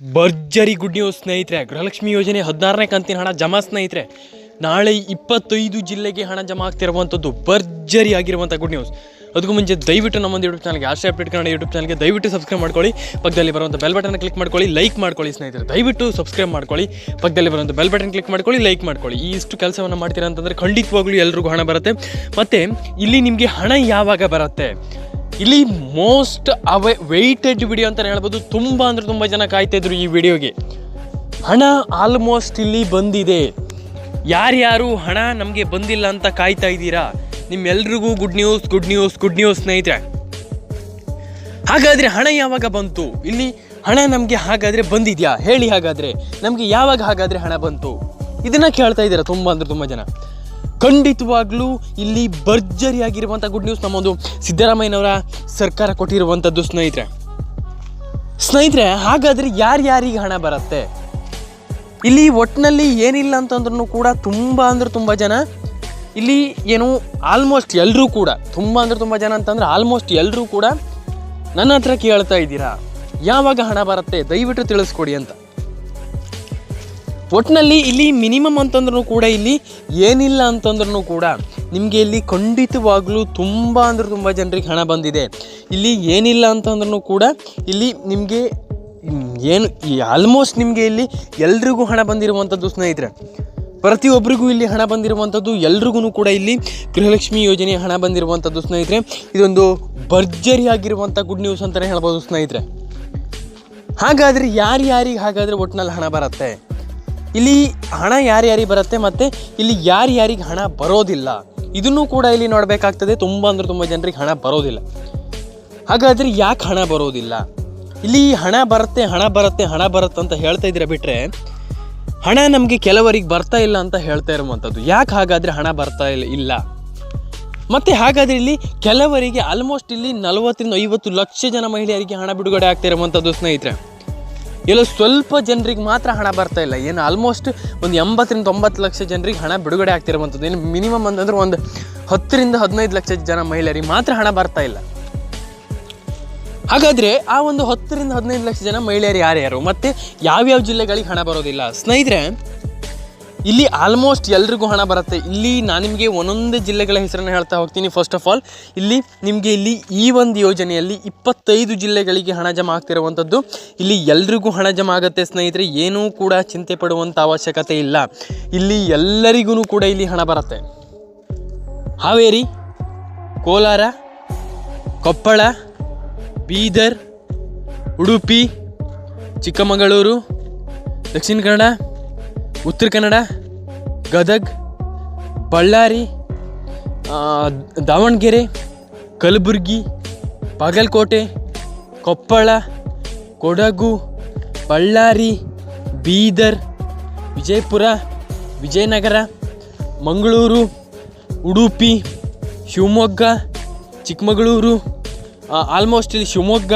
ಭರ್ಜರಿ good news ಸ್ನೇಹಿತರೆ. ಗೃಹಲಕ್ಷ್ಮಿ ಯೋಜನೆ ಹದಿನಾರನೇ ಕಂತಿನ ಹಣ ಜಮಾ ಸ್ನೇಹಿತರೆ. ನಾಳೆ ಇಪ್ಪತ್ತೈದು ಜಿಲ್ಲೆಗೆ ಹಣ ಜಮಾ ಆಗ್ತಿರುವಂಥದ್ದು ಭರ್ಜರಿ ಆಗಿರುವಂಥ ಗುಡ್ ನ್ಯೂಸ್ ಅದಕ್ಕೂ ಮುಂಚೆ ದಯವಿಟ್ಟು ನಮ್ಮೊಂದು ಯೂಟ್ಯೂಬ್ ಚಾನಲ್ಗೆ ಆಶ್ರಯ ಅಪ್ಡೇಟ್ ಕನ್ನಡ ಯೂಟ್ಯೂಬ್ ಚಾನಲ್ಗೆ ದಯವಿಟ್ಟು ಸಬ್ಸ್ಕ್ರೈಬ್ ಮಾಡ್ಕೊಳ್ಳಿ. ಪಕ್ಕದಲ್ಲಿ ಬರುವಂಥ ಬೆಲ್ ಬಟನ್ ಕ್ಲಿಕ್ ಮಾಡ್ಕೊಳ್ಳಿ ಲೈಕ್ ಮಾಡ್ಕೊಳ್ಳಿ ಸ್ನೇಹಿತರೆ. ದಯವಿಟ್ಟು ಸಬ್ಸ್ಕ್ರೈಬ್ ಮಾಡ್ಕೊಳ್ಳಿ. ಪಕ್ಕದಲ್ಲಿ ಬರುವಂಥ ಬೆಲ್ ಬಟನ್ ಕ್ಲಿಕ್ ಮಾಡ್ಕೊಳ್ಳಿ ಲೈಕ್ ಮಾಡ್ಕೊಳ್ಳಿ. ಈ ಇಷ್ಟು ಕೆಲಸವನ್ನು ಮಾಡ್ತೀರಾ ಅಂತಂದರೆ ಖಂಡಿತವಾಗ್ಲೂ ಎಲ್ರಿಗೂ ಹಣ ಬರುತ್ತೆ. ಮತ್ತು ಇಲ್ಲಿ ನಿಮಗೆ ಹಣ ಯಾವಾಗ ಬರುತ್ತೆ? ಇಲ್ಲಿ ಮೋಸ್ಟ್ ಅವೇ ವೆಯ್ಟೆಡ್ ವಿಡಿಯೋ ಅಂತಲೇ ಹೇಳ್ಬೋದು. ತುಂಬ ಅಂದರೆ ತುಂಬ ಜನ ಕಾಯ್ತಾಯಿದ್ರು ಈ ವಿಡಿಯೋಗೆ ಹಣ ಆಲ್ಮೋಸ್ಟ್ ಇಲ್ಲಿ ಬಂದಿದೆ. ಯಾರ್ಯಾರು ಹಣ ನಮಗೆ ಬಂದಿಲ್ಲ ಅಂತ ಕಾಯ್ತಾ ಇದ್ದೀರಾ? ನಿಮ್ಮೆಲ್ರಿಗೂ good news good news good news ಸ್ನೇಹಿತರೆ. ಹಾಗಾದರೆ ಹಣ ಯಾವಾಗ ಬಂತು? ಇಲ್ಲಿ ಹಣ ನಮಗೆ ಹಾಗಾದರೆ ಬಂದಿದೆಯಾ? ಹೇಳಿ ಹಾಗಾದರೆ. ನಮಗೆ ಯಾವಾಗ ಹಾಗಾದರೆ ಹಣ ಬಂತು? ಇದನ್ನು ಕೇಳ್ತಾ ಇದ್ದೀರಾ? ತುಂಬ ಅಂದರೆ ತುಂಬ ಜನ. ಖಂಡಿತವಾಗ್ಲೂ ಇಲ್ಲಿ ಭರ್ಜರಿಯಾಗಿರುವಂಥ ಗುಡ್ ನ್ಯೂಸ್ ನಮ್ಮೊಂದು ಸಿದ್ದರಾಮಯ್ಯನವರ ಸರ್ಕಾರ ಕೊಟ್ಟಿರುವಂಥದ್ದು ಸ್ನೇಹಿತರೆ. ಸ್ನೇಹಿತರೆ, ಹಾಗಾದರೆ ಯಾರ್ಯಾರಿಗೆ ಹಣ ಬರುತ್ತೆ? ಇಲ್ಲಿ ಒಟ್ಟಿನಲ್ಲಿ ಏನಿಲ್ಲ ಅಂತಂದ್ರೂ ಕೂಡ ತುಂಬ ಅಂದ್ರೆ ತುಂಬ ಜನ, ಇಲ್ಲಿ ಏನು ಆಲ್ಮೋಸ್ಟ್ ಎಲ್ಲರೂ ಕೂಡ, ತುಂಬ ಅಂದ್ರೆ ತುಂಬ ಜನ ಅಂತಂದ್ರೆ ಆಲ್ಮೋಸ್ಟ್ ಎಲ್ಲರೂ ಕೂಡ ನನ್ನ ಹತ್ರ ಕೇಳ್ತಾ ಇದ್ದೀರಾ? ಯಾವಾಗ ಹಣ ಬರುತ್ತೆ? ದಯವಿಟ್ಟು ತಿಳಿಸ್ಕೊಡಿ ಅಂತ. ಒಟ್ಟಿನಲ್ಲಿ ಇಲ್ಲಿ ಮಿನಿಮಮ್ ಅಂತಂದ್ರೂ ಕೂಡ ಇಲ್ಲಿ ಏನಿಲ್ಲ ಅಂತಂದ್ರೂ ಕೂಡ ನಿಮಗೆ ಇಲ್ಲಿ ಖಂಡಿತವಾಗ್ಲೂ ತುಂಬ ಅಂದರೆ ತುಂಬ ಜನರಿಗೆ ಹಣ ಬಂದಿದೆ. ಇಲ್ಲಿ ಏನಿಲ್ಲ ಅಂತಂದ್ರೂ ಕೂಡ ಇಲ್ಲಿ ನಿಮಗೆ ಏನು ಆಲ್ಮೋಸ್ಟ್ ನಿಮಗೆ ಇಲ್ಲಿ ಎಲ್ರಿಗೂ ಹಣ ಬಂದಿರುವಂಥದ್ದು ಸ್ನೇಹಿತರೆ. ಪ್ರತಿಯೊಬ್ಬರಿಗೂ ಇಲ್ಲಿ ಹಣ ಬಂದಿರುವಂಥದ್ದು ಎಲ್ರಿಗೂ ಕೂಡ ಇಲ್ಲಿ ಗೃಹಲಕ್ಷ್ಮಿ ಯೋಜನೆ ಹಣ ಬಂದಿರುವಂಥದ್ದು ಸ್ನೇಹಿತರೆ. ಇದೊಂದು ಭರ್ಜರಿಯಾಗಿರುವಂಥ ಗುಡ್ ನ್ಯೂಸ್ ಅಂತಲೇ ಹೇಳ್ಬೋದು ಸ್ನೇಹಿತರೆ. ಹಾಗಾದರೆ ಯಾರ್ಯಾರಿಗೆ ಹಾಗಾದರೆ ಒಟ್ಟಿನಲ್ಲಿ ಹಣ ಬರುತ್ತೆ? ಇಲ್ಲಿ ಹಣ ಯಾರ್ಯಾರಿಗೆ ಬರುತ್ತೆ ಮತ್ತು ಇಲ್ಲಿ ಯಾರ್ಯಾರಿಗೆ ಹಣ ಬರೋದಿಲ್ಲ. ಇದನ್ನು ಕೂಡ ಇಲ್ಲಿ ನೋಡಬೇಕಾಗ್ತದೆ. ತುಂಬ ಅಂದರೆ ತುಂಬ ಜನರಿಗೆ ಹಣ ಬರೋದಿಲ್ಲ. ಹಾಗಾದರೆ ಯಾಕೆ ಹಣ ಬರೋದಿಲ್ಲ? ಇಲ್ಲಿ ಹಣ ಬರುತ್ತೆ ಹಣ ಬರುತ್ತೆ ಹಣ ಬರುತ್ತೆ ಅಂತ ಹೇಳ್ತಾ ಇದ್ರೆ ಬಿಟ್ಟರೆ ಹಣ ನಮಗೆ ಕೆಲವರಿಗೆ ಬರ್ತಾ ಇಲ್ಲ ಅಂತ ಹೇಳ್ತಾ ಇರುವಂಥದ್ದು. ಯಾಕೆ ಹಾಗಾದರೆ ಹಣ ಬರ್ತಾ ಇಲ್ಲ ಇಲ್ಲ? ಮತ್ತು ಹಾಗಾದರೆ ಇಲ್ಲಿ ಕೆಲವರಿಗೆ ಆಲ್ಮೋಸ್ಟ್ ಇಲ್ಲಿ ನಲವತ್ತರಿಂದ ಐವತ್ತು ಲಕ್ಷ ಜನ ಮಹಿಳೆಯರಿಗೆ ಹಣ ಬಿಡುಗಡೆ ಆಗ್ತಾ ಇರುವಂಥದ್ದು ಸ್ನೇಹಿತರೆ. ಎಲ್ಲೋ ಸ್ವಲ್ಪ ಜನರಿಗೆ ಮಾತ್ರ ಹಣ ಬರ್ತಾ ಇಲ್ಲ. ಏನು ಆಲ್ಮೋಸ್ಟ್ ಒಂದು ಎಂಬತ್ತರಿಂದ ತೊಂಬತ್ತು ಲಕ್ಷ ಜನರಿಗೆ ಹಣ ಬಿಡುಗಡೆ ಆಗ್ತಿರುವಂಥದ್ದು ಏನು ಮಿನಿಮಮ್ ಅಂತಂದ್ರೆ ಒಂದು ಹತ್ತರಿಂದ ಹದಿನೈದು ಲಕ್ಷ ಜನ ಮಹಿಳೆಯರಿಗೆ ಮಾತ್ರ ಹಣ ಬರ್ತಾ ಇಲ್ಲ. ಹಾಗಾದರೆ ಆ ಒಂದು ಹತ್ತರಿಂದ ಹದಿನೈದು ಲಕ್ಷ ಜನ ಮಹಿಳೆಯರು ಯಾರ್ಯಾರು? ಮತ್ತು ಯಾವ್ಯಾವ ಜಿಲ್ಲೆಗಳಿಗೆ ಹಣ ಬರೋದಿಲ್ಲ? ಸ್ನೇಹಿತರೆ ಇಲ್ಲಿ ಆಲ್ಮೋಸ್ಟ್ ಎಲ್ರಿಗೂ ಹಣ ಬರುತ್ತೆ. ಇಲ್ಲಿ ನಾನು ನಿಮಗೆ ಒಂದೊಂದೇ ಜಿಲ್ಲೆಗಳ ಹೆಸರನ್ನು ಹೇಳ್ತಾ ಹೋಗ್ತೀನಿ. ಫಸ್ಟ್ ಆಫ್ ಆಲ್ ಇಲ್ಲಿ ನಿಮಗೆ ಇಲ್ಲಿ ಈ ಒಂದು ಯೋಜನೆಯಲ್ಲಿ ಇಪ್ಪತ್ತೈದು ಜಿಲ್ಲೆಗಳಿಗೆ ಹಣ ಜಮಾ ಆಗ್ತಿರುವಂಥದ್ದು ಇಲ್ಲಿ ಎಲ್ರಿಗೂ ಹಣ ಜಮಾ ಆಗುತ್ತೆ ಸ್ನೇಹಿತರೆ. ಏನೂ ಕೂಡ ಚಿಂತೆ ಪಡುವಂಥ ಅವಶ್ಯಕತೆ ಇಲ್ಲ. ಇಲ್ಲಿ ಎಲ್ಲರಿಗೂ ಕೂಡ ಇಲ್ಲಿ ಹಣ ಬರುತ್ತೆ. ಹಾವೇರಿ, ಕೋಲಾರ, ಕೊಪ್ಪಳ, ಬೀದರ್, ಉಡುಪಿ, ಚಿಕ್ಕಮಗಳೂರು, ದಕ್ಷಿಣ ಕನ್ನಡ ಉತ್ತರ ಕನ್ನಡ, ಗದಗ, ಬಳ್ಳಾರಿ ದಾವಣಗೆರೆ, ಕಲಬುರಗಿ, ಬಾಗಲಕೋಟೆ, ಕೊಪ್ಪಳ, ಕೊಡಗು, ಬಳ್ಳಾರಿ, ಬೀದರ್, ವಿಜಯಪುರ, ವಿಜಯನಗರ, ಮಂಗಳೂರು, ಉಡುಪಿ, ಶಿವಮೊಗ್ಗ, ಚಿಕ್ಕಮಗಳೂರು ಆಲ್ಮೋಸ್ಟ್ ಇಲ್ಲಿ ಶಿವಮೊಗ್ಗ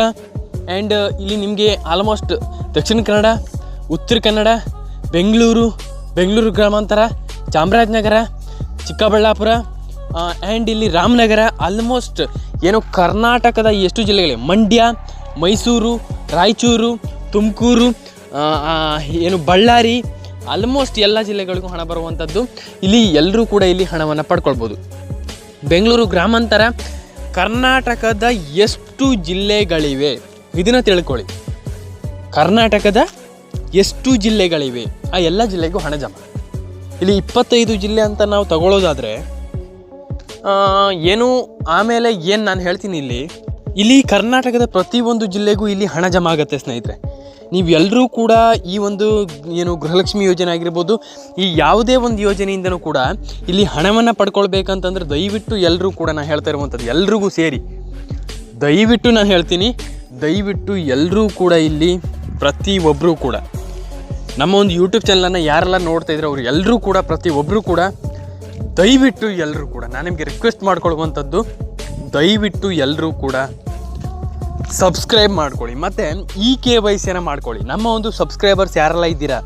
ಆ್ಯಂಡ್ ಇಲ್ಲಿ ನಿಮಗೆ ಆಲ್ಮೋಸ್ಟ್ ದಕ್ಷಿಣ ಕನ್ನಡ, ಉತ್ತರ ಕನ್ನಡ ಬೆಂಗಳೂರು ಬೆಂಗಳೂರು ಗ್ರಾಮಾಂತರ, ಚಾಮರಾಜನಗರ, ಚಿಕ್ಕಬಳ್ಳಾಪುರ ಆ್ಯಂಡ್ ಇಲ್ಲಿ ರಾಮನಗರ ಆಲ್ಮೋಸ್ಟ್ ಏನು ಕರ್ನಾಟಕದ ಎಷ್ಟು ಜಿಲ್ಲೆಗಳಿವೆ? ಮಂಡ್ಯ, ಮೈಸೂರು, ರಾಯಚೂರು, ತುಮಕೂರು ಏನು ಬಳ್ಳಾರಿ ಆಲ್ಮೋಸ್ಟ್ ಎಲ್ಲ ಜಿಲ್ಲೆಗಳಿಗೂ ಹಣ ಬರುವಂಥದ್ದು. ಇಲ್ಲಿ ಎಲ್ಲರೂ ಕೂಡ ಇಲ್ಲಿ ಹಣವನ್ನು ಪಡ್ಕೊಳ್ಬೋದು. ಬೆಂಗಳೂರು ಗ್ರಾಮಾಂತರ, ಕರ್ನಾಟಕದ ಎಷ್ಟು ಜಿಲ್ಲೆಗಳಿವೆ? ಇದನ್ನು ತಿಳ್ಕೊಳ್ಳಿ. ಕರ್ನಾಟಕದ ಎಷ್ಟು ಜಿಲ್ಲೆಗಳಿವೆ, ಆ ಎಲ್ಲ ಜಿಲ್ಲೆಗೂ ಹಣ ಜಮಾ ಇಲ್ಲಿ ಇಪ್ಪತ್ತೈದು ಜಿಲ್ಲೆ ಅಂತ ನಾವು ತಗೊಳ್ಳೋದಾದರೆ ಏನು ಆಮೇಲೆ ಏನು ನಾನು ಹೇಳ್ತೀನಿ ಇಲ್ಲಿ ಇಲ್ಲಿ ಕರ್ನಾಟಕದ ಪ್ರತಿಯೊಂದು ಜಿಲ್ಲೆಗೂ ಇಲ್ಲಿ ಹಣ ಜಮಾ ಆಗುತ್ತೆ ಸ್ನೇಹಿತರೆ. ನೀವೆಲ್ಲರೂ ಕೂಡ ಈ ಒಂದು ಏನು ಗೃಹಲಕ್ಷ್ಮಿ ಯೋಜನೆ ಆಗಿರ್ಬೋದು, ಈ ಯಾವುದೇ ಒಂದು ಯೋಜನೆಯಿಂದನೂ ಕೂಡ ಇಲ್ಲಿ ಹಣವನ್ನು ಪಡ್ಕೊಳ್ಬೇಕಂತಂದ್ರೆ ದಯವಿಟ್ಟು ಎಲ್ಲರೂ ಕೂಡ ನಾನು ಹೇಳ್ತಾ ಇರುವಂಥದ್ದು, ಎಲ್ರಿಗೂ ಸೇರಿ. ದಯವಿಟ್ಟು ನಾನು ಹೇಳ್ತೀನಿ, ದಯವಿಟ್ಟು ಎಲ್ಲರೂ ಕೂಡ ಇಲ್ಲಿ ಪ್ರತಿಯೊಬ್ಬರೂ ಕೂಡ ನಮ್ಮ ಒಂದು ಯೂಟ್ಯೂಬ್ ಚಾನಲನ್ನು ಯಾರೆಲ್ಲ ನೋಡ್ತಾ ಇದ್ರೆ ಅವ್ರು ಎಲ್ಲರೂ ಕೂಡ ಪ್ರತಿಯೊಬ್ಬರು ಕೂಡ ದಯವಿಟ್ಟು ಎಲ್ಲರೂ ಕೂಡ, ನಾನು ನಿಮಗೆ ರಿಕ್ವೆಸ್ಟ್ ಮಾಡ್ಕೊಳ್ಳುವಂಥದ್ದು ದಯವಿಟ್ಟು ಎಲ್ಲರೂ ಕೂಡ ಸಬ್ಸ್ಕ್ರೈಬ್ ಮಾಡ್ಕೊಳ್ಳಿ. ಮತ್ತು ಇ ಕೆ ವೈ ಸಿನ ಮಾಡ್ಕೊಳ್ಳಿ. ನಮ್ಮ ಒಂದು ಸಬ್ಸ್ಕ್ರೈಬರ್ಸ್ ಯಾರೆಲ್ಲ ಇದ್ದೀರಾ,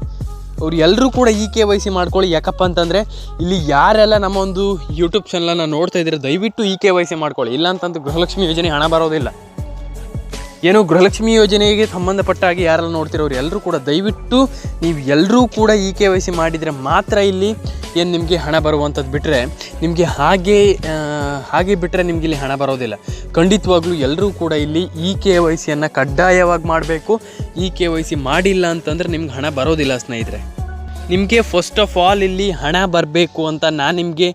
ಅವ್ರು ಎಲ್ಲರೂ ಕೂಡ ಇ ಕೆ ವೈ ಸಿ ಮಾಡ್ಕೊಳ್ಳಿ. ಯಾಕಪ್ಪ ಅಂತಂದರೆ, ಇಲ್ಲಿ ಯಾರೆಲ್ಲ ನಮ್ಮ ಒಂದು ಯೂಟ್ಯೂಬ್ ಚಾನಲನ್ನು ನೋಡ್ತಾ ಇದ್ದೀರಾ, ದಯವಿಟ್ಟು ಇ ಕೆ ವೈ ಸಿ ಮಾಡ್ಕೊಳ್ಳಿ. ಇಲ್ಲ ಅಂತಂದ್ರೆ ಗೃಹಲಕ್ಷ್ಮಿ ಯೋಜನೆ ಹಣ ಬರೋದಿಲ್ಲ. ಏನು ಗೃಹಲಕ್ಷ್ಮಿ ಯೋಜನೆಗೆ ಸಂಬಂಧಪಟ್ಟ ಹಾಗೆ ಯಾರೆಲ್ಲ ನೋಡ್ತಿರೋರು ಎಲ್ಲರೂ ಕೂಡ ದಯವಿಟ್ಟು ನೀವು ಎಲ್ಲರೂ ಕೂಡ ಇ ಕೆ ವೈ ಸಿ ಮಾಡಿದರೆ ಮಾತ್ರ ಇಲ್ಲಿ ಏನು ನಿಮಗೆ ಹಣ ಬರುವಂಥದ್ದು ಬಿಟ್ಟರೆ ನಿಮಗೆ ಹಾಗೆ ಹಾಗೆ ಬಿಟ್ಟರೆ ನಿಮ್ಗೆ ಇಲ್ಲಿ ಹಣ ಬರೋದಿಲ್ಲ. ಖಂಡಿತವಾಗ್ಲೂ ಎಲ್ಲರೂ ಕೂಡ ಇಲ್ಲಿ ಇ ಕೆ ವೈ ಸಿಯನ್ನು ಕಡ್ಡಾಯವಾಗಿ ಮಾಡಬೇಕು. ಇ ಕೆ ವೈ ಸಿ ಮಾಡಿಲ್ಲ ಅಂತಂದರೆ ನಿಮ್ಗೆ ಹಣ ಬರೋದಿಲ್ಲ ಸ್ನೇಹಿತರೆ. ನಿಮಗೆ ಫಸ್ಟ್ ಆಫ್ ಆಲ್ ಇಲ್ಲಿ ಹಣ ಬರಬೇಕು ಅಂತ ನಾನು ನಿಮಗೆ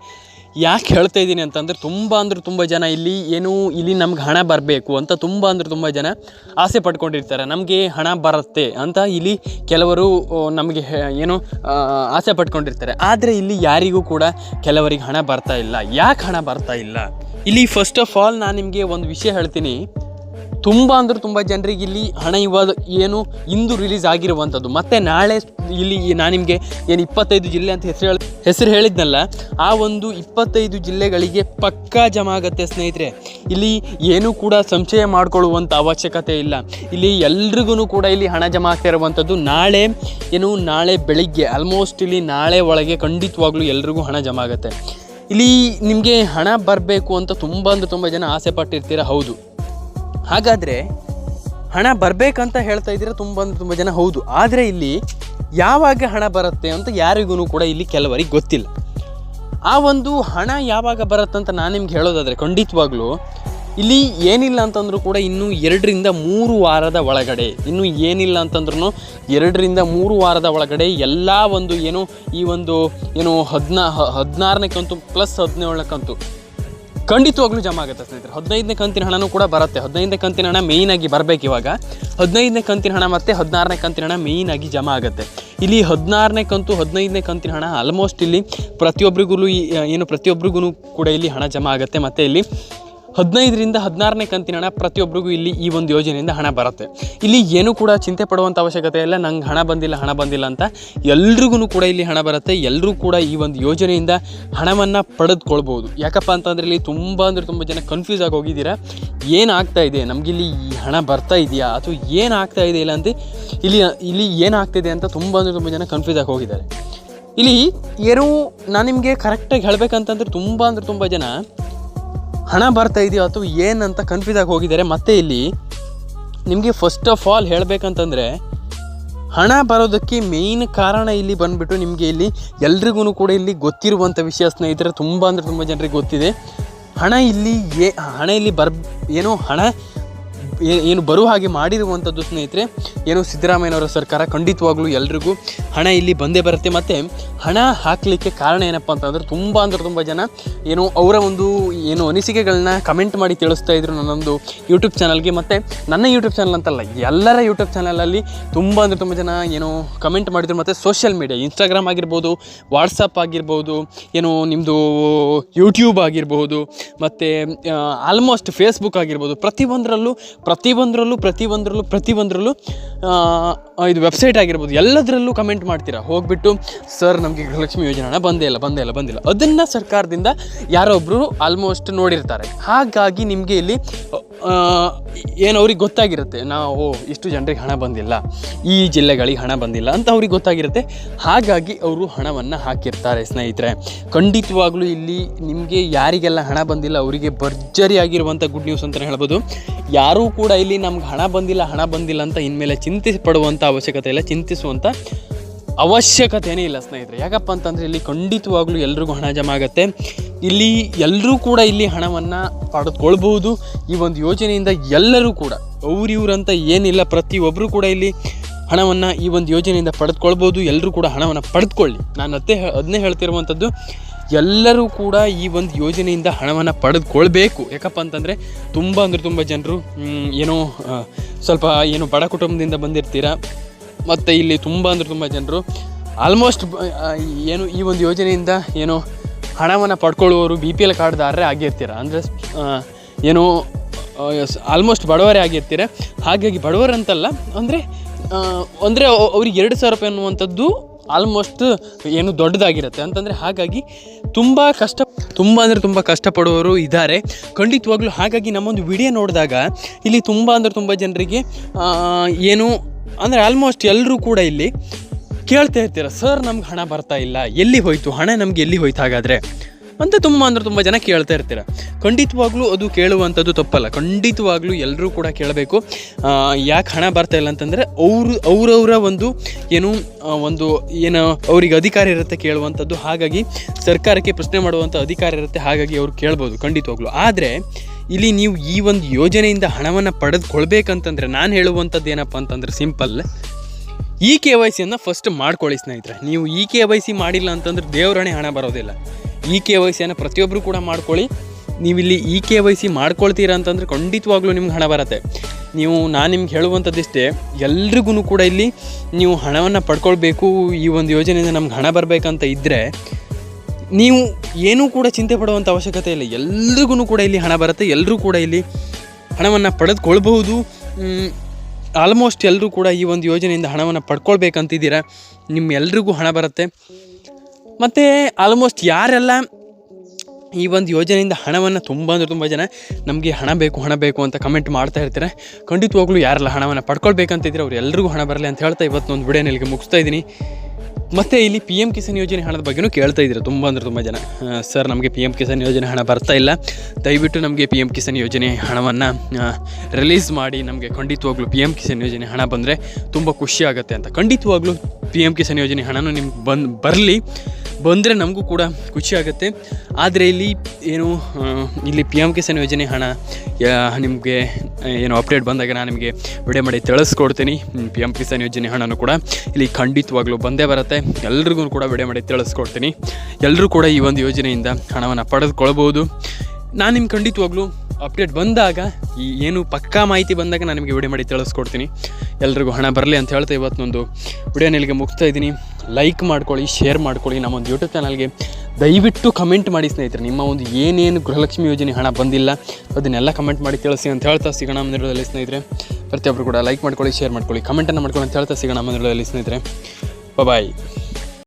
ಯಾಕೆ ಹೇಳ್ತಾ ಇದ್ದೀನಿ ಅಂತಂದರೆ ತುಂಬ ಅಂದ್ರೆ ತುಂಬ ಜನ ಇಲ್ಲಿ ಏನು ಇಲ್ಲಿ ನಮ್ಗೆ ಹಣ ಬರಬೇಕು ಅಂತ ತುಂಬ ಅಂದ್ರೆ ತುಂಬ ಜನ ಆಸೆ ಪಡ್ಕೊಂಡಿರ್ತಾರೆ ನಮಗೆ ಹಣ ಬರುತ್ತೆ ಅಂತ ಇಲ್ಲಿ ಕೆಲವರು ನಮಗೆ ಏನು ಆಸೆ ಪಡ್ಕೊಂಡಿರ್ತಾರೆ ಆದರೆ ಇಲ್ಲಿ ಯಾರಿಗೂ ಕೂಡ ಕೆಲವರಿಗೆ ಹಣ ಬರ್ತಾ ಇಲ್ಲ. ಯಾಕೆ ಹಣ ಬರ್ತಾ ಇಲ್ಲ? ಇಲ್ಲಿ ಫಸ್ಟ್ ಆಫ್ ಆಲ್ ನಾನು ನಿಮಗೆ ಒಂದು ವಿಷಯ ಹೇಳ್ತೀನಿ. ತುಂಬ ಅಂದ್ರೆ ತುಂಬ ಜನರಿಗೆ ಇಲ್ಲಿ ಹಣ ಇವಾಗ ಏನು ಇಂದು ರಿಲೀಸ್ ಆಗಿರುವಂಥದ್ದು ಮತ್ತು ನಾಳೆ ಇಲ್ಲಿ ನಾನು ನಿಮಗೆ ಏನು ಇಪ್ಪತ್ತೈದು ಜಿಲ್ಲೆ ಅಂತ ಹೆಸರು ಹೇಳಿ ಹೆಸರು ಹೇಳಿದ್ನಲ್ಲ, ಆ ಒಂದು ಇಪ್ಪತ್ತೈದು ಜಿಲ್ಲೆಗಳಿಗೆ ಪಕ್ಕಾ ಜಮ ಆಗುತ್ತೆ ಸ್ನೇಹಿತರೆ. ಇಲ್ಲಿ ಏನೂ ಕೂಡ ಸಂಶಯ ಮಾಡ್ಕೊಳ್ಳುವಂಥ ಅವಶ್ಯಕತೆ ಇಲ್ಲ. ಇಲ್ಲಿ ಎಲ್ರಿಗೂ ಕೂಡ ಇಲ್ಲಿ ಹಣ ಜಮಾ ಆಗ್ತಾ ಇರುವಂಥದ್ದು ನಾಳೆ ಏನು, ನಾಳೆ ಬೆಳಿಗ್ಗೆ ಆಲ್ಮೋಸ್ಟ್ ಇಲ್ಲಿ ನಾಳೆ ಒಳಗೆ ಖಂಡಿತವಾಗ್ಲೂ ಎಲ್ರಿಗೂ ಹಣ ಜಮಾ ಆಗುತ್ತೆ. ಇಲ್ಲಿ ನಿಮಗೆ ಹಣ ಬರಬೇಕು ಅಂತ ತುಂಬ ಅಂದರೆ ತುಂಬ ಜನ ಆಸೆ ಪಟ್ಟಿರ್ತೀರ, ಹೌದು. ಹಾಗಾದರೆ ಹಣ ಬರಬೇಕಂತ ಹೇಳ್ತಾ ಇದ್ದೀರಾ? ತುಂಬ ಅಂದರೆ ತುಂಬ ಜನ ಹೌದು. ಆದರೆ ಇಲ್ಲಿ ಯಾವಾಗ ಹಣ ಬರುತ್ತೆ ಅಂತ ಯಾರಿಗೂ ಕೂಡ ಇಲ್ಲಿ ಕೆಲವರಿಗೆ ಗೊತ್ತಿಲ್ಲ. ಆ ಒಂದು ಹಣ ಯಾವಾಗ ಬರುತ್ತೆ ಅಂತ ನಾನು ನಿಮ್ಗೆ ಹೇಳೋದಾದರೆ ಖಂಡಿತವಾಗ್ಲೂ ಇಲ್ಲಿ ಏನಿಲ್ಲ ಅಂತಂದ್ರೂ ಕೂಡ ಇನ್ನೂ ಎರಡರಿಂದ ಮೂರು ವಾರದ ಒಳಗಡೆ, ಇನ್ನು ಏನಿಲ್ಲ ಅಂತಂದ್ರೂ ಎರಡರಿಂದ ಮೂರು ವಾರದ ಒಳಗಡೆ ಎಲ್ಲ ಒಂದು ಏನು ಈ ಒಂದು ಏನು ಹದಿನಾ ಹದಿನಾರನೇ ಕಂತು ಪ್ಲಸ್ ಹದಿನೇಳನೇ ಕಂತು ಖಂಡಿತವಾಗ್ಲೂ ಜಮಾ ಆಗುತ್ತೆ ಸ್ನೇಹಿತರೆ. ಹದಿನೈದನೇ ಕಂತಿನ ಹಣನೂ ಕೂಡ ಬರುತ್ತೆ. ಹದಿನೈದನೇ ಕಂತಿನ ಹಣ ಮೇಯ್ನಾಗಿ ಬರಬೇಕು ಇವಾಗ. ಹದಿನೈದನೇ ಕಂತಿನ ಹಣ ಮತ್ತು ಹದಿನಾರನೇ ಕಂತಿನ ಹಣ ಮೇಯ್ನಾಗಿ ಜಮಾ ಆಗುತ್ತೆ. ಇಲ್ಲಿ ಹದಿನಾರನೇ ಕಂತು ಹದಿನೈದನೇ ಕಂತಿನ ಹಣ ಆಲ್ಮೋಸ್ಟ್ ಇಲ್ಲಿ ಪ್ರತಿಯೊಬ್ಬರಿಗೂ ಏನು ಪ್ರತಿಯೊಬ್ಬರಿಗೂ ಕೂಡ ಇಲ್ಲಿ ಹಣ ಜಮಾ ಆಗುತ್ತೆ. ಮತ್ತು ಇಲ್ಲಿ ಹದಿನೈದರಿಂದ ಹದಿನಾರನೇ ಕಂತಿನ ಹಣ ಪ್ರತಿಯೊಬ್ಬರಿಗೂ ಇಲ್ಲಿ ಈ ಒಂದು ಯೋಜನೆಯಿಂದ ಹಣ ಬರುತ್ತೆ. ಇಲ್ಲಿ ಏನು ಕೂಡ ಚಿಂತೆ ಪಡುವಂಥ ಅವಶ್ಯಕತೆ ಇಲ್ಲ. ನಂಗೆ ಹಣ ಬಂದಿಲ್ಲ ಹಣ ಬಂದಿಲ್ಲ ಅಂತ ಎಲ್ರಿಗೂ ಕೂಡ ಇಲ್ಲಿ ಹಣ ಬರುತ್ತೆ. ಎಲ್ಲರೂ ಕೂಡ ಈ ಒಂದು ಯೋಜನೆಯಿಂದ ಹಣವನ್ನು ಪಡೆದುಕೊಳ್ಬೋದು. ಯಾಕಪ್ಪ ಅಂತಂದರೆ ಇಲ್ಲಿ ತುಂಬ ಅಂದರೆ ತುಂಬ ಜನ ಕನ್ಫ್ಯೂಸ್ ಆಗಿ ಹೋಗಿದ್ದೀರಾ? ಏನಾಗ್ತಾ ಇದೆ? ನಮಗಿಲ್ಲಿ ಹಣ ಬರ್ತಾ ಇದೆಯಾ? ಅಥವಾ ಏನಾಗ್ತಾ ಇದೆ ಇಲ್ಲ ಅಂತ ಇಲ್ಲಿ ಇಲ್ಲಿ ಏನಾಗ್ತಿದೆ ಅಂತ ತುಂಬ ಅಂದರೆ ತುಂಬ ಜನ ಕನ್ಫ್ಯೂಸ್ ಆಗಿ ಹೋಗಿದ್ದಾರೆ. ಇಲ್ಲಿ ಏನು ನಾನು ನಿಮಗೆ ಕರೆಕ್ಟಾಗಿ ಹೇಳಬೇಕಂತಂದ್ರೆ ತುಂಬ ಅಂದರೆ ತುಂಬ ಜನ ಹಣ ಬರ್ತಾ ಇದೆಯೋ ಅಥವಾ ಏನಂತ ಕನ್ಫ್ಯೂಸ್ ಆಗಿ ಹೋಗಿದ್ದಾರೆ, ಮತ್ತೆ ಇಲ್ಲಿ ನಿಮಗೆ ಫಸ್ಟ್ ಆಫ್ ಆಲ್ ಹೇಳಬೇಕಂತಂದರೆ, ಹಣ ಬರೋದಕ್ಕೆ ಮೇಯ್ನ್ ಕಾರಣ ಇಲ್ಲಿ ಬಂದುಬಿಟ್ಟು ನಿಮಗೆ ಇಲ್ಲಿ ಎಲ್ರಿಗೂ ಕೂಡ ಇಲ್ಲಿ ಗೊತ್ತಿರುವಂಥ ವಿಷಯ ಸ್ನೇಹಿತರೆ, ತುಂಬ ಅಂದರೆ ತುಂಬ ಜನರಿಗೆ ಗೊತ್ತಿದೆ. ಹಣ ಇಲ್ಲಿ ಏ, ಹಣ ಇಲ್ಲಿ ಬರ್ ಏನು ಹಣ ಏನು ಬರುವ ಹಾಗೆ ಮಾಡಿರುವಂಥದ್ದು ಸ್ನೇಹಿತರೆ, ಏನು ಸಿದ್ದರಾಮಯ್ಯನವರ ಸರ್ಕಾರ ಖಂಡಿತವಾಗ್ಲೂ ಎಲ್ರಿಗೂ ಹಣ ಇಲ್ಲಿ ಬಂದೇ ಬರುತ್ತೆ. ಮತ್ತು ಹಣ ಹಾಕಲಿಕ್ಕೆ ಕಾರಣ ಏನಪ್ಪ ಅಂತಂದರೆ ತುಂಬ ಅಂದ್ರೆ ತುಂಬ ಜನ ಏನು ಅವರ ಒಂದು ಏನು ಅನಿಸಿಕೆಗಳನ್ನ ಕಮೆಂಟ್ ಮಾಡಿ ತಿಳಿಸ್ತಾ ಇದ್ರು ನನ್ನೊಂದು ಯೂಟ್ಯೂಬ್ ಚಾನಲ್ಗೆ ಮತ್ತು ನನ್ನ ಯೂಟ್ಯೂಬ್ ಚಾನಲ್ ಅಂತಲ್ಲ, ಎಲ್ಲರ ಯೂಟ್ಯೂಬ್ ಚಾನಲಲ್ಲಿ ತುಂಬ ಅಂದರೆ ತುಂಬ ಜನ ಏನು ಕಮೆಂಟ್ ಮಾಡಿದ್ರು. ಮತ್ತು ಸೋಷಿಯಲ್ ಮೀಡಿಯಾ ಇನ್ಸ್ಟಾಗ್ರಾಮ್ ಆಗಿರ್ಬೋದು ವಾಟ್ಸಪ್ ಆಗಿರ್ಬೋದು, ಏನು ನಿಮ್ಮದು ಯೂಟ್ಯೂಬ್ ಆಗಿರ್ಬೋದು, ಮತ್ತು ಆಲ್ಮೋಸ್ಟ್ ಫೇಸ್ಬುಕ್ ಆಗಿರ್ಬೋದು, ಪ್ರತಿಯೊಂದರಲ್ಲೂ ಪ್ರತಿಯೊಂದರಲ್ಲೂ ಪ್ರತಿಯೊಂದರಲ್ಲೂ ಪ್ರತಿಯೊಂದರಲ್ಲೂ ಇದು ವೆಬ್ಸೈಟ್ ಆಗಿರ್ಬೋದು, ಎಲ್ಲದರಲ್ಲೂ ಕಮೆಂಟ್ ಮಾಡ್ತೀರಾ? ಹೋಗ್ಬಿಟ್ಟು, ಸರ್, ನಮಗೆ ಗೃಹಲಕ್ಷ್ಮಿ ಯೋಜನೆ ಹಣ ಬಂದೇ ಇಲ್ಲ ಬಂದೇ ಇಲ್ಲ, ಬಂದಿಲ್ಲ. ಅದನ್ನು ಸರ್ಕಾರದಿಂದ ಯಾರೊಬ್ಬರು ಆಲ್ಮೋಸ್ಟ್ ನೋಡಿರ್ತಾರೆ. ಹಾಗಾಗಿ ನಿಮಗೆ ಇಲ್ಲಿ ಏನು ಅವ್ರಿಗೆ ಗೊತ್ತಾಗಿರುತ್ತೆ, ನಾವು ಇಷ್ಟು ಜನರಿಗೆ ಹಣ ಬಂದಿಲ್ಲ, ಈ ಜಿಲ್ಲೆಗಳಿಗೆ ಹಣ ಬಂದಿಲ್ಲ ಅಂತ ಅವ್ರಿಗೆ ಗೊತ್ತಾಗಿರುತ್ತೆ. ಹಾಗಾಗಿ ಅವರು ಹಣವನ್ನು ಹಾಕಿರ್ತಾರೆ, ಸ್ನೇಹಿತರೆ. ಖಂಡಿತವಾಗ್ಲೂ ಇಲ್ಲಿ ನಿಮಗೆ ಯಾರಿಗೆಲ್ಲ ಹಣ ಬಂದಿಲ್ಲ, ಅವರಿಗೆ ಭರ್ಜರಿ ಆಗಿರುವಂಥ ಗುಡ್ ನ್ಯೂಸ್ ಅಂತಲೇ ಹೇಳ್ಬೋದು. ಯಾರೂ ಕೂಡ ಇಲ್ಲಿ ನಮ್ಗೆ ಹಣ ಬಂದಿಲ್ಲ ಹಣ ಬಂದಿಲ್ಲ ಅಂತ ಇನ್ಮೇಲೆ ಚಿಂತಿಸಿ ಪಡುವಂಥ ಅವಶ್ಯಕತೆ ಇಲ್ಲ, ಚಿಂತಿಸುವಂಥ ಅವಶ್ಯಕತೆಯೇ ಇಲ್ಲ ಸ್ನೇಹಿತರೆ. ಯಾಕಪ್ಪ ಅಂತಂದರೆ ಇಲ್ಲಿ ಖಂಡಿತವಾಗ್ಲೂ ಎಲ್ರಿಗೂ ಹಣ ಜಮಾ ಆಗುತ್ತೆ. ಇಲ್ಲಿ ಎಲ್ಲರೂ ಕೂಡ ಇಲ್ಲಿ ಹಣವನ್ನು ಪಡೆದುಕೊಳ್ಬಹುದು. ಈ ಒಂದು ಯೋಜನೆಯಿಂದ ಎಲ್ಲರೂ ಕೂಡ, ಅವ್ರಿವ್ರಂತ ಏನಿಲ್ಲ ಪ್ರತಿಯೊಬ್ಬರು ಕೂಡ ಇಲ್ಲಿ ಹಣವನ್ನು ಈ ಒಂದು ಯೋಜನೆಯಿಂದ ಪಡೆದುಕೊಳ್ಬೋದು. ಎಲ್ಲರೂ ಕೂಡ ಹಣವನ್ನು ಪಡೆದುಕೊಳ್ಳಿ. ನಾನು ಅದೇ ಅದನ್ನೇ ಹೇಳ್ತಿರುವಂಥದ್ದು ಎಲ್ಲರೂ ಕೂಡ ಈ ಒಂದು ಯೋಜನೆಯಿಂದ ಹಣವನ್ನು ಪಡೆದುಕೊಳ್ಬೇಕು. ಯಾಕಪ್ಪ ಅಂತಂದರೆ, ತುಂಬ ಅಂದರೆ ತುಂಬ ಜನರು ಏನೋ ಸ್ವಲ್ಪ ಏನು ಬಡ ಕುಟುಂಬದಿಂದ ಬಂದಿರ್ತೀರ. ಮತ್ತು ಇಲ್ಲಿ ತುಂಬ ಅಂದರೆ ತುಂಬ ಜನರು ಆಲ್ಮೋಸ್ಟ್ ಏನು ಈ ಒಂದು ಯೋಜನೆಯಿಂದ ಏನು ಹಣವನ್ನು ಪಡ್ಕೊಳ್ಳುವವರು ಬಿ ಪಿ ಎಲ್ ಕಾರ್ಡ್ದಾರರೇ ಆಗಿರ್ತೀರ. ಅಂದರೆ ಏನು ಆಲ್ಮೋಸ್ಟ್ ಬಡವರೇ ಆಗಿರ್ತೀರ. ಹಾಗಾಗಿ ಬಡವರಂತಲ್ಲ, ಅಂದರೆ ಅಂದರೆ ಅವ್ರಿಗೆ ಎರಡು ಸಾವಿರ ರೂಪಾಯಿ ಅನ್ನುವಂಥದ್ದು ಆಲ್ಮೋಸ್ಟ್ ಏನು ದೊಡ್ಡದಾಗಿರುತ್ತೆ. ಅಂತಂದರೆ ಹಾಗಾಗಿ ತುಂಬ ಕಷ್ಟ ತುಂಬ ಅಂದರೆ ತುಂಬ ಕಷ್ಟಪಡುವವರು ಇದ್ದಾರೆ. ಖಂಡಿತವಾಗ್ಲೂ ಹಾಗಾಗಿ ನಮ್ಮೊಂದು ವಿಡಿಯೋ ನೋಡಿದಾಗ ಇಲ್ಲಿ ತುಂಬ ಅಂದರೆ ತುಂಬ ಜನರಿಗೆ ಏನು ಅಂದರೆ ಆಲ್ಮೋಸ್ಟ್ ಎಲ್ಲರೂ ಕೂಡ ಇಲ್ಲಿ ಕೇಳ್ತಾ ಇರ್ತೀರ, ಸರ್, ನಮ್ಗೆ ಹಣ ಬರ್ತಾ ಇಲ್ಲ. ಎಲ್ಲಿ ಹೋಯಿತು? ಹಣ ನಮ್ಗೆ ಎಲ್ಲಿ ಹೋಯ್ತು ಹಾಗಾದರೆ? ಅಂತ ತುಂಬ ಅಂದ್ರೆ ತುಂಬ ಜನ ಕೇಳ್ತಾ ಇರ್ತೀರ. ಖಂಡಿತವಾಗ್ಲೂ ಅದು ಕೇಳುವಂಥದ್ದು ತಪ್ಪಲ್ಲ. ಖಂಡಿತವಾಗ್ಲೂ ಎಲ್ಲರೂ ಕೂಡ ಕೇಳಬೇಕು. ಯಾಕೆ ಹಣ ಬರ್ತಾ ಇಲ್ಲ ಅಂತಂದರೆ ಅವರು, ಅವರವರ ಒಂದು ಏನು ಒಂದು ಏನು ಅವ್ರಿಗೆ ಅಧಿಕಾರ ಇರುತ್ತೆ ಕೇಳುವಂಥದ್ದು ಹಾಗಾಗಿ ಸರ್ಕಾರಕ್ಕೆ ಪ್ರಶ್ನೆ ಮಾಡುವಂಥ ಅಧಿಕಾರ ಇರುತ್ತೆ, ಹಾಗಾಗಿ ಅವ್ರು ಕೇಳ್ಬೋದು ಖಂಡಿತವಾಗ್ಲೂ. ಆದರೆ ಇಲ್ಲಿ ನೀವು ಈ ಒಂದು ಯೋಜನೆಯಿಂದ ಹಣವನ್ನು ಪಡೆದುಕೊಳ್ಬೇಕಂತಂದರೆ ನಾನು ಹೇಳುವಂಥದ್ದು ಏನಪ್ಪ ಅಂತಂದರೆ ಸಿಂಪಲ್. ಈ ಕೆ ವೈ ಸಿಯನ್ನು ಫಸ್ಟ್ ಮಾಡ್ಕೊಳ್ಳಿ ಸ್ನೇಹಿತರೆ. ನೀವು ಈ ಕೆ ವೈ ಸಿ ಮಾಡಿಲ್ಲ ಅಂತಂದ್ರೆ ದೇವರಣೆ ಹಣ ಬರೋದಿಲ್ಲ. ಇ ಕೆ ವೈ ಸಿಯನ್ನು ಪ್ರತಿಯೊಬ್ಬರು ಕೂಡ ಮಾಡ್ಕೊಳ್ಳಿ. ನೀವಿಲ್ಲಿ ಇ ಕೆ ವೈ ಸಿ ಮಾಡ್ಕೊಳ್ತೀರ ಅಂತಂದರೆ ಖಂಡಿತವಾಗ್ಲೂ ನಿಮ್ಗೆ ಹಣ ಬರುತ್ತೆ. ನೀವು, ನಾನು ನಿಮ್ಗೆ ಹೇಳುವಂಥದ್ದಿಷ್ಟೇ ಎಲ್ರಿಗೂ ಕೂಡ ಇಲ್ಲಿ ನೀವು ಹಣವನ್ನು ಪಡ್ಕೊಳ್ಬೇಕು, ಈ ಒಂದು ಯೋಜನೆಯಿಂದ ನಮ್ಗೆ ಹಣ ಬರಬೇಕಂತ ಇದ್ದರೆ ನೀವು ಏನೂ ಕೂಡ ಚಿಂತೆ ಪಡುವಂಥ ಅವಶ್ಯಕತೆ ಇಲ್ಲ. ಎಲ್ರಿಗೂ ಕೂಡ ಇಲ್ಲಿ ಹಣ ಬರುತ್ತೆ. ಎಲ್ಲರೂ ಕೂಡ ಇಲ್ಲಿ ಹಣವನ್ನು ಪಡೆದುಕೊಳ್ಬಹುದು. ಆಲ್ಮೋಸ್ಟ್ ಎಲ್ಲರೂ ಕೂಡ ಈ ಒಂದು ಯೋಜನೆಯಿಂದ ಹಣವನ್ನು ಪಡ್ಕೊಳ್ಬೇಕಂತಿದ್ದೀರಾ ನಿಮ್ಮೆಲ್ರಿಗೂ ಹಣ ಬರುತ್ತೆ. ಮತ್ತು ಆಲ್ಮೋಸ್ಟ್ ಯಾರೆಲ್ಲ ಈ ಒಂದು ಯೋಜನೆಯಿಂದ ಹಣವನ್ನು ತುಂಬ ಅಂದರೆ ತುಂಬ ಜನ ನಮಗೆ ಹಣ ಬೇಕು ಹಣ ಬೇಕು ಅಂತ ಕಮೆಂಟ್ ಮಾಡ್ತಾ ಇರ್ತಾರೆ. ಖಂಡಿತವಾಗ್ಲೂ ಯಾರೆಲ್ಲ ಹಣವನ್ನು ಪಡ್ಕೊಳ್ಬೇಕಂತಿದ್ರೆ ಅವ್ರು ಎಲ್ರಿಗೂ ಹಣ ಬರಲಿ ಅಂತ ಹೇಳ್ತಾ ಇವತ್ತೊಂದು ವಿಡಿಯೋನ ಇಲ್ಲಿಗೆ ಮುಗಿಸ್ತಾ ಇದ್ದೀನಿ. ಮತ್ತು ಇಲ್ಲಿ ಪಿ ಎಂ ಕಿಸಾನ್ ಯೋಜನೆ ಹಣದ ಬಗ್ಗೆನೂ ಕೇಳ್ತಾ ಇದ್ರು ತುಂಬ ಅಂದರೆ ತುಂಬ ಜನ. ಸರ್ ನಮಗೆ ಪಿ ಎಂ ಕಿಸಾನ್ ಯೋಜನೆ ಹಣ ಬರ್ತಾ ಇಲ್ಲ. ದಯವಿಟ್ಟು ನಮಗೆ ಪಿ ಎಂ ಕಿಸಾನ್ ಯೋಜನೆ ಹಣವನ್ನು ರಿಲೀಸ್ ಮಾಡಿ ನಮಗೆ ಖಂಡಿತವಾಗ್ಲೂ ಪಿ ಎಂ ಕಿಸಾನ್ ಯೋಜನೆ ಹಣ ಬಂದರೆ ತುಂಬ ಖುಷಿ ಆಗುತ್ತೆ ಅಂತ. ಖಂಡಿತವಾಗ್ಲೂ ಪಿ ಎಂ ಕಿಸಾನ್ ಯೋಜನೆ ಹಣನೂ ನಿಮ್ಗೆ ಬಂದು ಬರಲಿ. ಬಂದರೆ ನಮಗೂ ಕೂಡ ಖುಷಿ ಆಗುತ್ತೆ. ಆದರೆ ಇಲ್ಲಿ ಏನು ಇಲ್ಲಿ ಪಿ ಎಂ ಕಿಸಾನ್ ಯೋಜನೆ ಹಣ ನಿಮಗೆ ಏನು ಅಪ್ಡೇಟ್ ಬಂದಾಗ ನಾನು ನಿಮಗೆ ವಿಡಿಯೋ ಮಾಡಿ ತಿಳಿಸ್ಕೊಡ್ತೀನಿ. ಪಿ ಎಂ ಕಿಸಾನ್ ಯೋಜನೆ ಹಣನೂ ಕೂಡ ಇಲ್ಲಿ ಖಂಡಿತವಾಗ್ಲೂ ಬಂದೇ ಬರುತ್ತೆ. ಎಲ್ರಿಗೂ ಕೂಡ ವಿಡಿಯೋ ಮಾಡಿ ತಿಳಿಸ್ಕೊಡ್ತೀನಿ. ಎಲ್ಲರೂ ಕೂಡ ಈ ಒಂದು ಯೋಜನೆಯಿಂದ ಹಣವನ್ನು ಪಡೆದುಕೊಳ್ಬೋದು. ನಾನು ನಿಮ್ಗೆ ಖಂಡಿತವಾಗ್ಲೂ ಅಪ್ಡೇಟ್ ಬಂದಾಗ ಈ ಏನು ಪಕ್ಕಾ ಮಾಹಿತಿ ಬಂದಾಗ ನಾನು ನಿಮಗೆ ವಿಡಿಯೋ ಮಾಡಿ ತಿಳಿಸ್ಕೊಡ್ತೀನಿ. ಎಲ್ರಿಗೂ ಹಣ ಬರಲಿ ಅಂತ ಹೇಳ್ತಾ ಇವತ್ತೊಂದು ವಿಡಿಯೋ ಇಲ್ಲಿಗೆ ಮುಗಿಸ್ತಾ ಇದ್ದೀನಿ. ಲೈಕ್ ಮಾಡ್ಕೊಳ್ಳಿ ಶೇರ್ ಮಾಡ್ಕೊಳ್ಳಿ ನಮ್ಮ ಒಂದು ಯೂಟ್ಯೂಬ್ ಚಾನಲ್ಗೆ ದಯವಿಟ್ಟು ಕಮೆಂಟ್ ಮಾಡಿ ಸ್ನೇಹಿತರೆ, ನಿಮ್ಮ ಒಂದು ಏನೇನು ಗೃಹಲಕ್ಷ್ಮಿ ಯೋಜನೆ ಹಣ ಬಂದಿಲ್ಲ, ಅದನ್ನೆಲ್ಲ ಕಮೆಂಟ್ ಮಾಡಿ ತಿಳಿಸಿ ಅಂತ ಹೇಳ್ತಾ ಸಿಗೋಣ ಮಂದಿರದಲ್ಲಿ ಸ್ನೇಹಿತರೆ. ಪ್ರತಿಯೊಬ್ಬರು ಕೂಡ ಲೈಕ್ ಮಾಡ್ಕೊಳ್ಳಿ ಶೇರ್ ಮಾಡ್ಕೊಳ್ಳಿ ಕಮೆಂಟನ್ನು ಮಾಡ್ಕೊಳ್ಳಿ ಅಂತ ಹೇಳ್ತಾ ಸಿಗೋಣ ಮಂದಿರದಲ್ಲಿ ಸ್ನೇಹಿತರೆ. ಬಾಯ್